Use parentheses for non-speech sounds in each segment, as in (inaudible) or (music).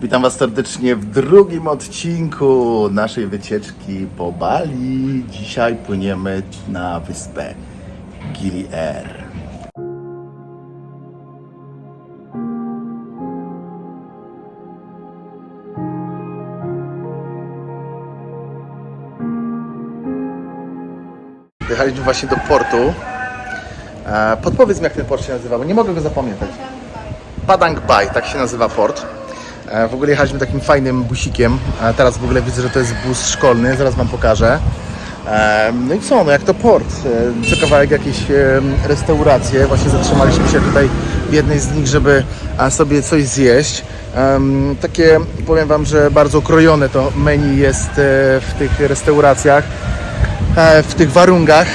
Witam Was serdecznie w drugim odcinku naszej wycieczki po Bali. Dzisiaj płyniemy na wyspę Gili Air. Wyjechaliśmy właśnie do portu. E, Podpowiedz mi, jak ten port się nazywa, bo nie mogę go zapamiętać. Padang Bay, tak się nazywa port. E, W ogóle jechaliśmy takim fajnym busikiem. A teraz w ogóle widzę, że to jest bus szkolny, zaraz Wam pokażę. E, No i co, no jak to port? E, Co kawałek jakieś e, restauracje. Właśnie zatrzymaliśmy się tutaj w jednej z nich, żeby sobie coś zjeść. Takie, powiem Wam, że bardzo krojone to menu jest e, w tych restauracjach e, w tych warunkach.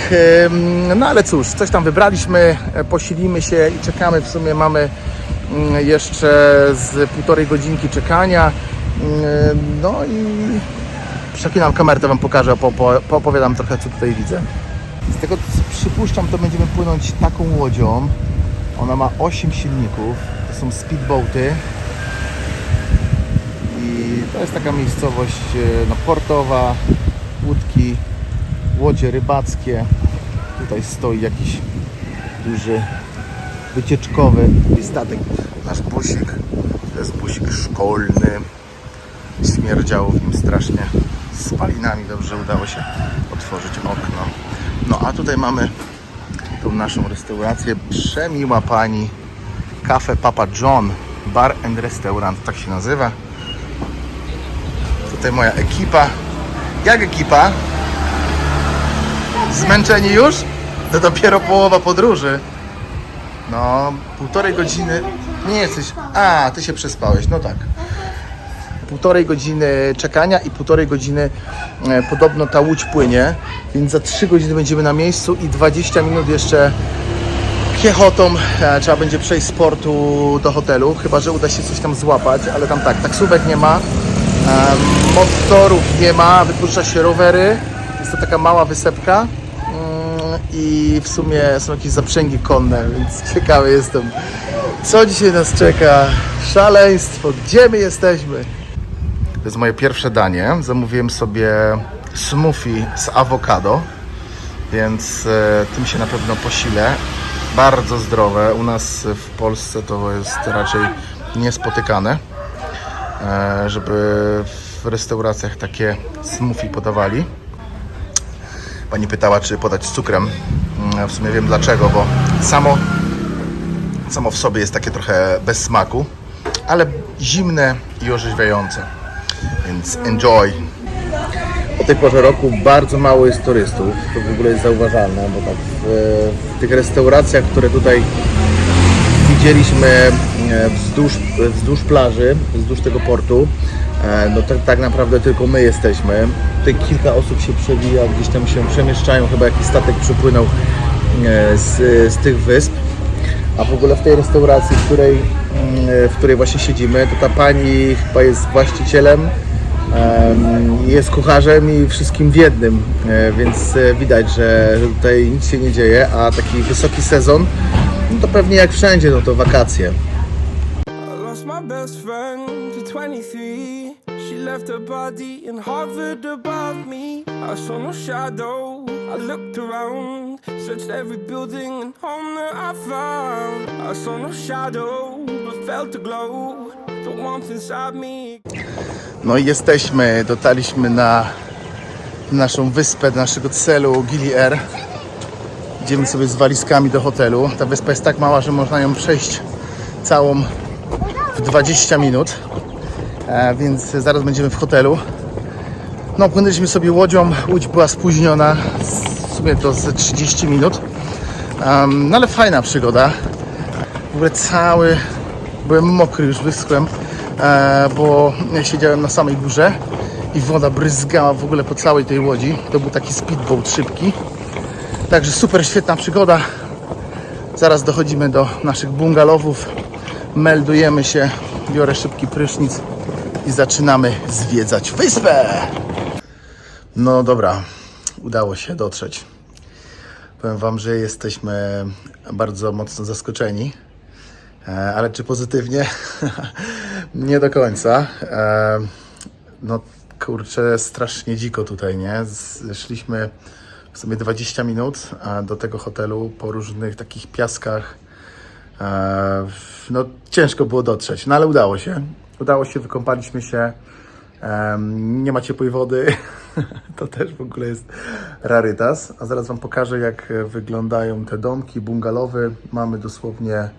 No ale cóż, coś tam wybraliśmy, e, posilimy się i czekamy. W sumie mamy jeszcze z półtorej godzinki czekania. Mm, No i przepinam kamerę, to Wam pokażę, po, po, poopowiadam trochę, co tutaj widzę. Z tego co przypuszczam, to będziemy płynąć taką łodzią. Ona ma 8 silników, to są speedboaty. I to jest taka miejscowość e, no, portowa, łódki, łodzie rybackie. Tutaj stoi jakiś duży wycieczkowy statek. Nasz busik. To jest busik szkolny. Śmierdziało w nim strasznie spalinami. Dobrze udało się otworzyć okno. No a tutaj mamy tą naszą restaurację. Przemiła pani. Cafe Papa John. Bar and Restaurant, tak się nazywa. Tutaj moja ekipa. Jak ekipa? Zmęczeni już? To dopiero połowa podróży. No, półtorej godziny. Nie jesteś. A, ty się przespałeś, no tak. Półtorej godziny czekania i półtorej godziny e, podobno ta łódź płynie, więc za 3 godziny będziemy na miejscu i 20 minut jeszcze piechotą e, trzeba będzie przejść z portu do hotelu, chyba że uda się coś tam złapać, ale tam tak, taksówek nie ma, em, motorów nie ma, wypuszcza się rowery, jest to taka mała wysepka i w sumie są jakieś zaprzęgi konne, więc (laughs) ciekawy jestem, co dzisiaj nas czeka. Szaleństwo, gdzie my jesteśmy? To jest moje pierwsze danie. Zamówiłem sobie smoothie z awokado, więc e, tym się na pewno posilę. Bardzo zdrowe. U nas w Polsce to jest raczej niespotykane, e, żeby w restauracjach takie smoothie podawali. Pani pytała, czy podać z cukrem. Mm, W sumie wiem dlaczego, bo samo, samo w sobie jest takie trochę bez smaku, ale zimne i orzeźwiające. Więc enjoy. O tej porze roku bardzo mało jest turystów. To w ogóle jest zauważalne, bo tak w, w tych restauracjach, które tutaj widzieliśmy e, wzdłuż, wzdłuż plaży, wzdłuż tego portu, no tak, naprawdę tylko my jesteśmy. Tutaj kilka osób się przewija, gdzieś tam się przemieszczają, chyba jakiś statek przypłynął e, z, z tych wysp. A w ogóle w tej restauracji, w której, mm, w której właśnie siedzimy, to ta pani chyba jest właścicielem, em, jest kucharzem i wszystkim w jednym, e, więc e, widać, że tutaj nic się nie dzieje, a taki wysoki sezon, no to pewnie jak wszędzie, no to wakacje. Best friend to 23. She left her body and hovered above me. I saw no shadow. I looked around, searched every building and home that I found. I saw no shadow, but felt glow. The warmth inside me. No i jesteśmy, dotarliśmy na naszą wyspę, do naszego celu Gili Air. Idziemy sobie z walizkami do hotelu. Ta wyspa jest tak mała, że można ją przejść całą w 20 minut, e, więc zaraz będziemy w hotelu. No, płynęliśmy sobie łodzią, łódź była spóźniona, w sumie to ze 30 minut, no ale fajna przygoda. W ogóle cały, byłem mokry już wyschłem, e, bo siedziałem na samej górze i woda bryzgała w ogóle po całej tej łodzi. To był taki speedboat szybki. Także super, świetna przygoda. Zaraz dochodzimy do naszych bungalowów, meldujemy się, biorę szybki prysznic i zaczynamy zwiedzać wyspę. No dobra, udało się dotrzeć. Powiem Wam, że jesteśmy bardzo mocno zaskoczeni. E, Ale czy pozytywnie? (laughs) Nie do końca. E, no kurczę, strasznie dziko tutaj, nie? Zeszliśmy w sumie 20 minut do tego hotelu po różnych takich piaskach. E, no ciężko było dotrzeć, no ale udało się. Udało się, wykąpaliśmy się. Nie ma ciepłej wody. (laughs) To też w ogóle jest rarytas. A zaraz Wam pokażę, jak wyglądają te domki, bungalowy. Mamy dosłownie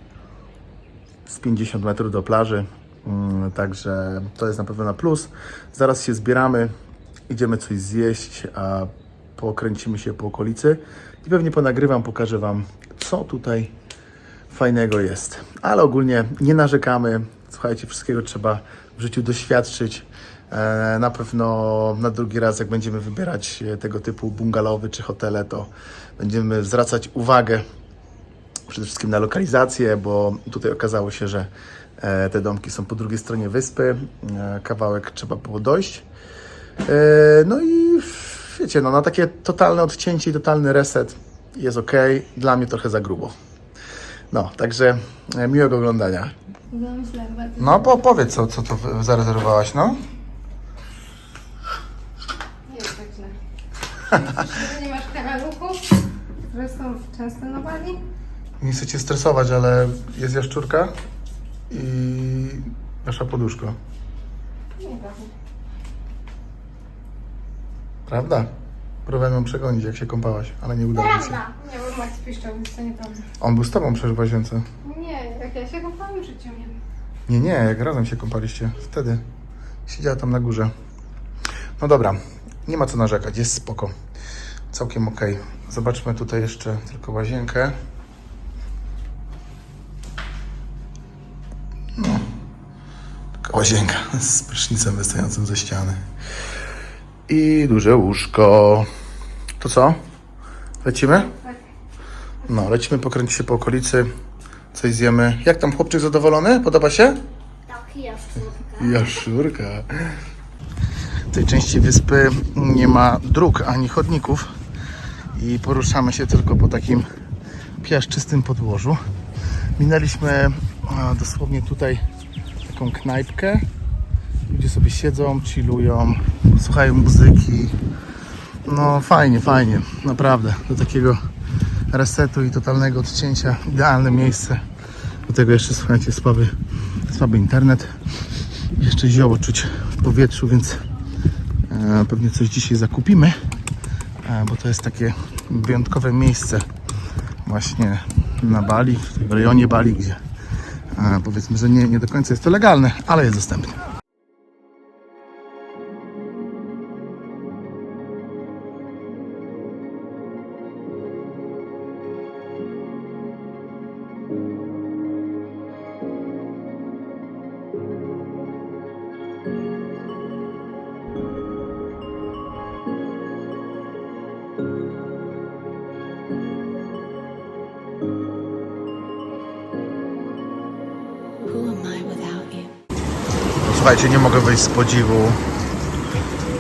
z 50 metrów do plaży. Mm, Także to jest na pewno na plus. Zaraz się zbieramy, idziemy coś zjeść, a pokręcimy się po okolicy i pewnie ponagrywam, pokażę Wam, co tutaj fajnego jest. Ale ogólnie nie narzekamy. Słuchajcie, wszystkiego trzeba w życiu doświadczyć. E, Na pewno na drugi raz, jak będziemy wybierać e, tego typu bungalowy czy hotele, to będziemy zwracać uwagę przede wszystkim na lokalizację, bo tutaj okazało się, że e, te domki są po drugiej stronie wyspy. Kawałek trzeba było dojść. No i wiecie, no, na takie totalne odcięcie i totalny reset jest ok. Dla mnie trochę za grubo. No, także e, miłego oglądania. No, po, powiedz, co, co to zarezerwowałaś, no? Nie jest tak źle. Nie masz karaluchów, które są często na Bali? Nie chcę Cię stresować, ale jest jaszczurka i nasza poduszko. Nie prawda. Prawda? Próbowałem ją przegonić, jak się kąpałaś, ale nie udało mi się. Nie, bo Max piszczał, więc to nieprawda. On był z Tobą przecież w łazience. Nie, jak ja się kąpałam w życiu, nie. Nie, nie, jak razem się kąpaliście. Wtedy siedziała tam na górze. No dobra, nie ma co narzekać, jest spoko. Całkiem ok. Zobaczmy tutaj jeszcze tylko łazienkę. No, taka łazienka (laughs) z prysznicem wystającym ze ściany. I duże łóżko. To co? Lecimy? No, lecimy pokręcić się po okolicy. Coś zjemy. Jak tam chłopczyk zadowolony? Podoba się? Tak, jaszczurka. Jaszczurka. W tej części wyspy nie ma dróg ani chodników i poruszamy się tylko po takim piaszczystym podłożu. Minęliśmy dosłownie tutaj taką knajpkę. Ludzie sobie siedzą, chillują, słuchają muzyki. No fajnie, fajnie, naprawdę. Do takiego resetu i totalnego odcięcia idealne miejsce. Do tego jeszcze słuchajcie, słaby, słaby internet. Jeszcze zioło czuć w powietrzu, więc e, pewnie coś dzisiaj zakupimy, e, bo to jest takie wyjątkowe miejsce właśnie na Bali, w rejonie Bali, gdzie e, powiedzmy, że nie, nie do końca jest to legalne, ale jest dostępne. Słuchajcie, nie mogę wyjść z podziwu,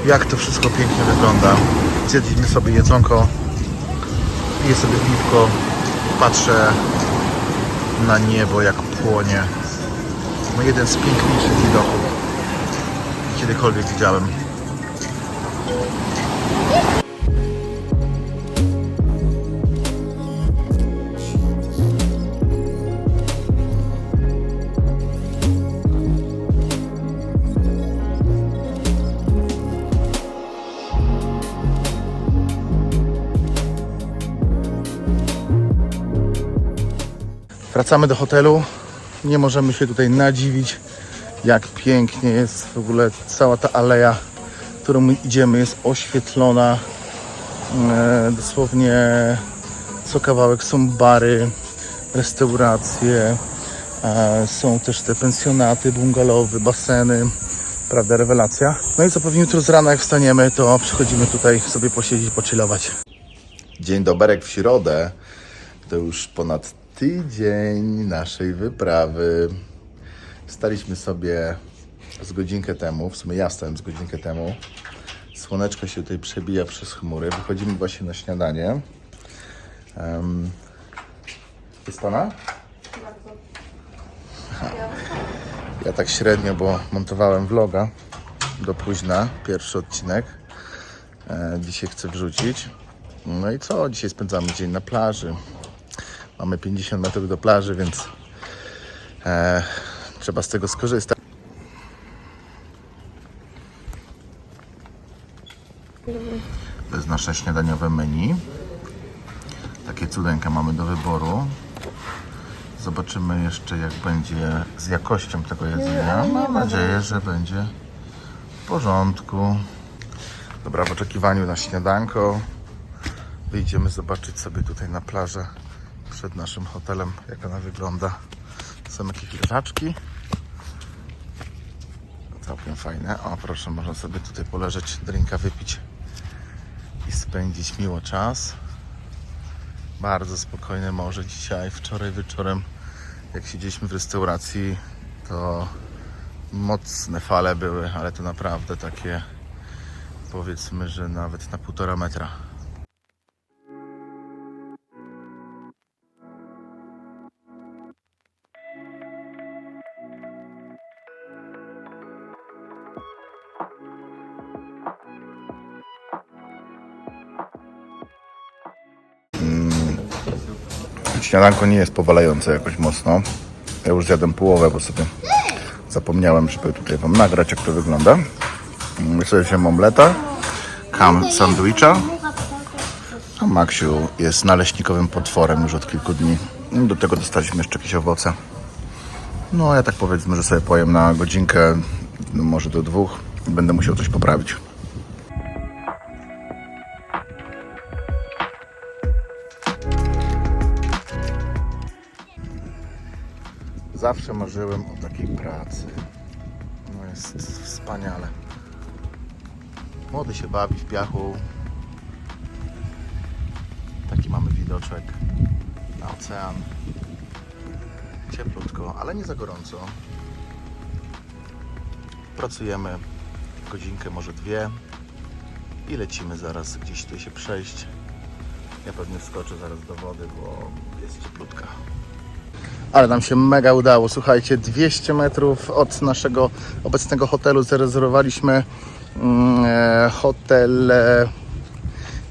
jak to wszystko pięknie wygląda. Zjedliśmy sobie jedzonko, piję sobie piwko, patrzę na niebo, jak płonie. No jeden z piękniejszych widoków, kiedykolwiek widziałem. Wracamy do hotelu. Nie możemy się tutaj nadziwić, jak pięknie jest w ogóle cała ta aleja, którą my idziemy, jest oświetlona. E, dosłownie co kawałek są bary, restauracje, e, są też te pensjonaty, bungalowy, baseny. Prawda, rewelacja. No i co pewnie jutro z rana jak wstaniemy, to przychodzimy tutaj sobie posiedzieć, pochillować. Dzień doberek w środę. To już ponad tydzień naszej wyprawy. Staliśmy sobie z godzinkę temu, w sumie ja stałem z godzinkę temu. Słoneczko się tutaj przebija przez chmury. Wychodzimy właśnie na śniadanie. Um, jest pana? (laughs) Ja tak średnio, bo montowałem vloga do późna, pierwszy odcinek. E, dzisiaj chcę wrzucić. No i co? Dzisiaj spędzamy dzień na plaży. Mamy 50 metrów do plaży, więc e, trzeba z tego skorzystać. To jest nasze śniadaniowe menu. Takie cudeńka mamy do wyboru. Zobaczymy jeszcze jak będzie z jakością tego jedzenia. Mam nadzieję, że będzie w porządku. Dobra, w oczekiwaniu na śniadanko wyjdziemy zobaczyć sobie tutaj na plażę przed naszym hotelem, jak ona wygląda. Są jakieś leżaczki. Całkiem fajne. O, proszę, można sobie tutaj poleżeć, drinka wypić i spędzić miło czas. Bardzo spokojne morze dzisiaj. Wczoraj wieczorem, jak siedzieliśmy w restauracji, to mocne fale były, ale to naprawdę takie powiedzmy, że nawet na półtora metra. Śniadanko nie jest powalające jakoś mocno. Ja już zjadłem połowę, bo sobie zapomniałem, żeby tutaj Wam nagrać, jak to wygląda. Mm, Sobie wziąłem omleta, kam sandwicha, a Maksiu jest naleśnikowym potworem już od kilku dni. Do tego dostaliśmy jeszcze jakieś owoce. No, ja tak powiedzmy, że sobie pojem na godzinkę, no może do dwóch. Będę musiał coś poprawić. Zawsze marzyłem o takiej pracy. No jest wspaniale. Młody się bawi w piachu. Taki mamy widoczek na ocean. Cieplutko, ale nie za gorąco. Pracujemy godzinkę, może dwie i lecimy zaraz gdzieś tutaj się przejść. Ja pewnie wskoczę zaraz do wody, bo jest cieplutka. Ale nam się mega udało. Słuchajcie, 200 metrów od naszego obecnego hotelu zarezerwowaliśmy mm, e, hotel. E,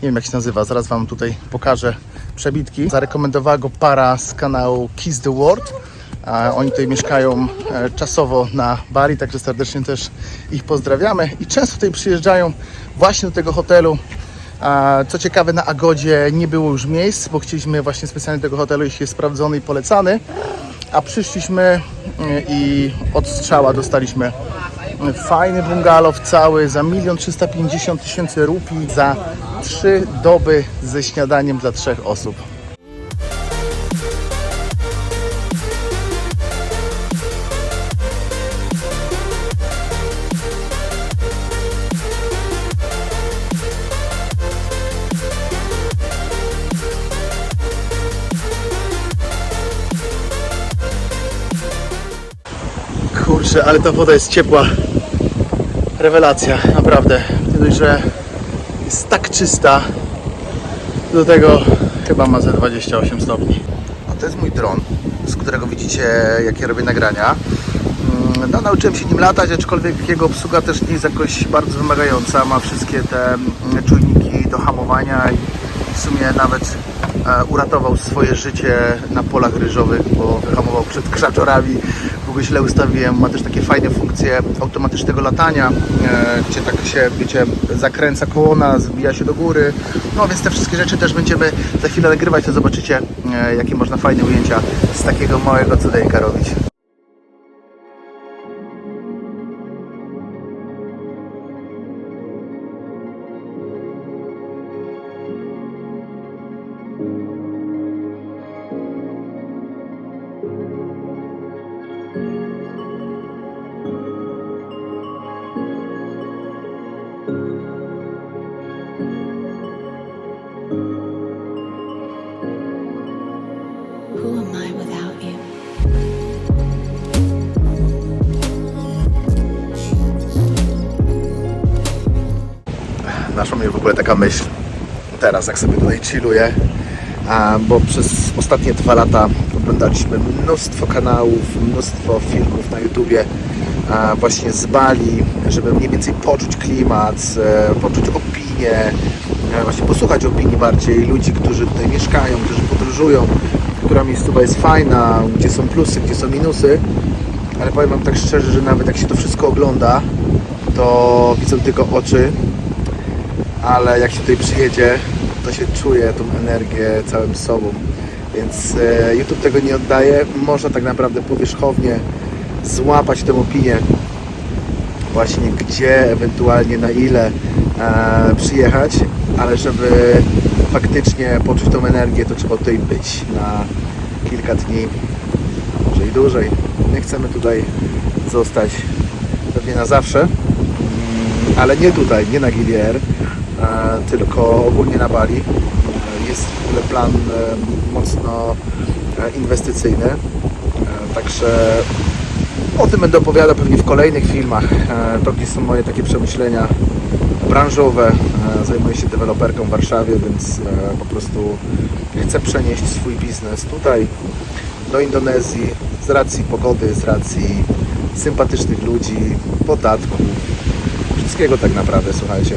nie wiem jak się nazywa, zaraz Wam tutaj pokażę przebitki. Zarekomendowała go para z kanału Kiss the World. Oni tutaj mieszkają e, czasowo na Bali, także serdecznie też ich pozdrawiamy. I często tutaj przyjeżdżają właśnie do tego hotelu. Co ciekawe, na Agodzie nie było już miejsc, bo chcieliśmy właśnie specjalnie tego hotelu, jeśli jest sprawdzony i polecany. A przyszliśmy y, i od strzała dostaliśmy fajny bungalow cały za 1 350 tysięcy rupii za trzy doby ze śniadaniem dla trzech osób. Kurczę, ale ta woda jest ciepła. Rewelacja, naprawdę. Dość, że jest tak czysta. Do tego chyba ma ze 28 stopni. A to jest mój dron, z którego widzicie, jakie robię nagrania. Mm, No, nauczyłem się nim latać, aczkolwiek jego obsługa też nie jest jakoś bardzo wymagająca. Ma wszystkie te mm, czujniki do hamowania i w sumie nawet e, uratował swoje życie na polach ryżowych, bo wyhamował przed krzaczorami. Ogóle źle ustawiłem. Ma też takie fajne funkcje automatycznego latania, e, gdzie tak się, wiecie, zakręca kołona, zbija się do góry. No więc te wszystkie rzeczy też będziemy za chwilę nagrywać, to zobaczycie, e, jakie można fajne ujęcia z takiego małego cudeńka robić. Naszła mnie w ogóle taka myśl, teraz jak sobie tutaj chilluję, bo przez ostatnie dwa lata oglądaliśmy mnóstwo kanałów, mnóstwo filmów na YouTubie właśnie z Bali, żeby mniej więcej poczuć klimat, poczuć opinię, właśnie posłuchać opinii bardziej ludzi, którzy tutaj mieszkają, którzy podróżują, która miejscowa jest fajna, gdzie są plusy, gdzie są minusy. Ale powiem Wam tak szczerze, że nawet jak się to wszystko ogląda, to widzą tylko oczy, ale jak się tutaj przyjedzie, to się czuje tą energię całym sobą. Więc e, YouTube tego nie oddaje. Można tak naprawdę powierzchownie złapać tę opinię, właśnie gdzie, ewentualnie na ile e, przyjechać, ale żeby faktycznie poczuć tą energię, to trzeba tutaj być na kilka dni, może i dłużej. My chcemy tutaj zostać pewnie na zawsze, Mm, ale nie tutaj, nie na e, tylko ogólnie na Bali. Jest w ogóle plan e, mocno e, inwestycyjny, E, także o tym będę opowiadał pewnie w kolejnych filmach. E, To gdzie są moje takie przemyślenia branżowe. Zajmuję się deweloperką w Warszawie, więc po prostu chcę przenieść swój biznes tutaj do Indonezji z racji pogody, z racji sympatycznych ludzi, podatków, wszystkiego tak naprawdę, słuchajcie.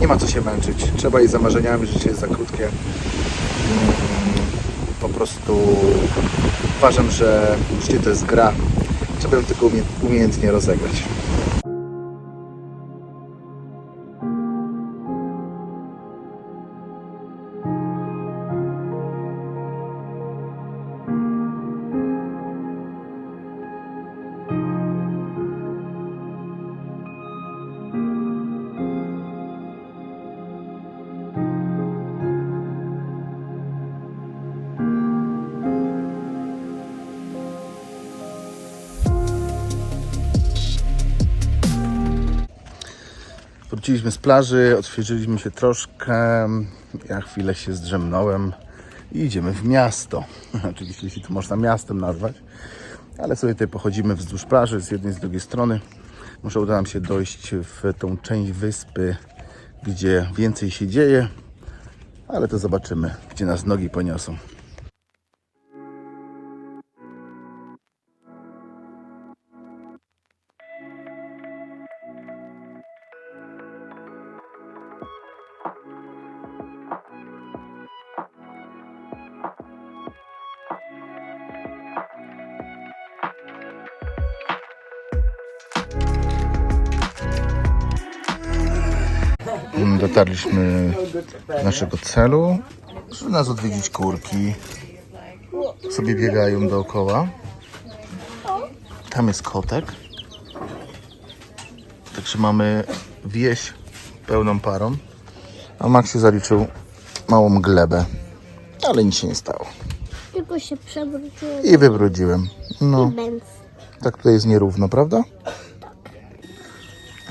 Nie ma co się męczyć. Trzeba iść za marzeniami, życie jest za krótkie. Po prostu uważam, że życie to jest gra. Trzeba ją tylko umie- umiejętnie rozegrać. Wróciliśmy z plaży, odświeżyliśmy się troszkę. Ja chwilę się zdrzemnąłem i idziemy w miasto. (laughs) Oczywiście, jeśli to można miastem nazwać, ale sobie tutaj pochodzimy wzdłuż plaży z jednej i z drugiej strony. Może uda nam się dojść w tą część wyspy, gdzie więcej się dzieje, ale to zobaczymy, gdzie nas nogi poniosą. Dotarliśmy do naszego celu, żeby nas odwiedzić kurki. Sobie biegają dookoła. Tam jest kotek. Także mamy wieś pełną parą. A Max się zaliczył małą glebę. Ale nic się nie stało. Tylko się przewróciłem I wybrudziłem. No, tak tutaj jest nierówno, prawda?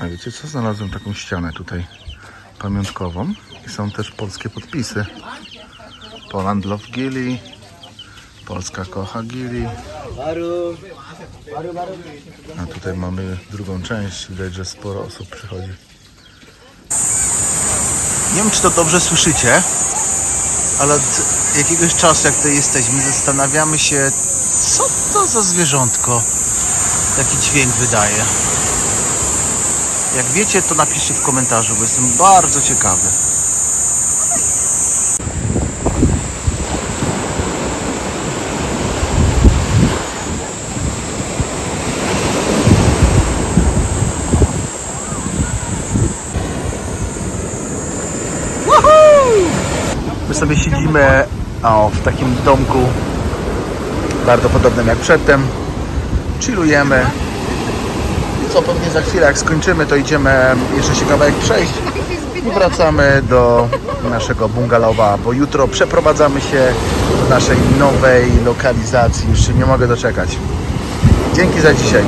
A wiecie co? Znalazłem taką ścianę tutaj pamiątkową i są też polskie podpisy. Poland Love Gili, Polska kocha Gili. A tutaj mamy drugą część, widać, że sporo osób przychodzi. Nie wiem, czy to dobrze słyszycie, ale od jakiegoś czasu, jak tutaj jesteśmy, zastanawiamy się, co to za zwierzątko taki dźwięk wydaje. Jak wiecie, to napiszcie w komentarzu, bo jestem bardzo ciekawy. My sobie siedzimy o, w takim domku bardzo podobnym jak przedtem. Chillujemy. Co, pewnie za chwilę jak skończymy, to idziemy jeszcze się kawałek przejść i wracamy do naszego bungalowa, bo jutro przeprowadzamy się do naszej nowej lokalizacji. Już się nie mogę doczekać. Dzięki za dzisiaj.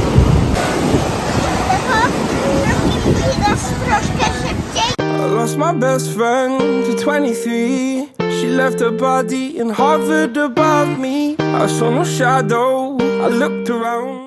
lost my best friend to 23. She left her body and hovered above me. I saw no shadow. I looked around.